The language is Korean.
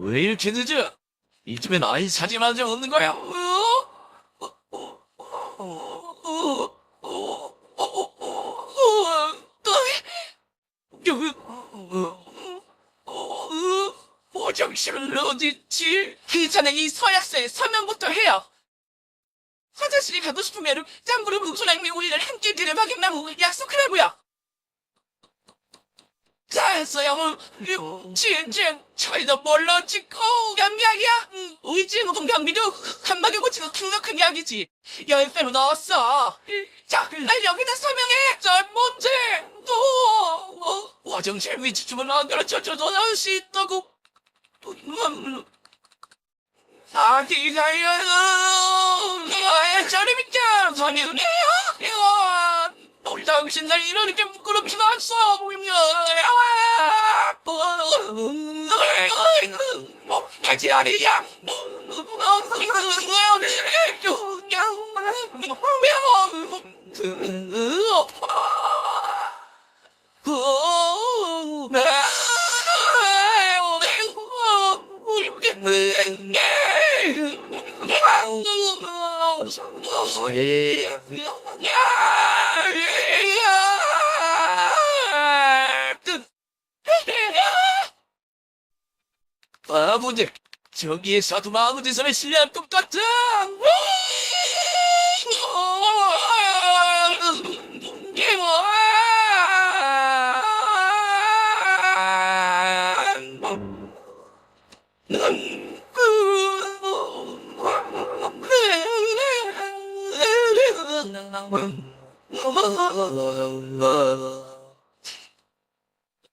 왜 이렇게 늦어? 이쯤엔 아이 사진마저 없는 거야? 어? 보정실은 어디지? 그 전에 이 서약서에 서면부터 해요. 화장실에 가고 싶으면 짬부름 무소랑미 오이를 함께 들여먹임나무 뭐 약속하라고요. 잘했어요. 진짜 저희도 몰라 찍고 연기하기야. 우리 뭐 동경미도 한 방에 고치고 킹덕한 이야기지. 열쇠로 넣었어. 자, 날 여기다 설명해. 자, 뭔지 또 어, 화장실 위치 주문 안 가르쳐 줘서 할수 있다고. 음, 어디가요? 아, 저리 비켜! 선이네요? 당신들 이렇게 부끄럽지도 않소, 보입니다. 다시 아니야. Yeah. 아버님, 저기에 사도마 아버지선의 신뢰할 것 같아! 음. Allah Allah. Allah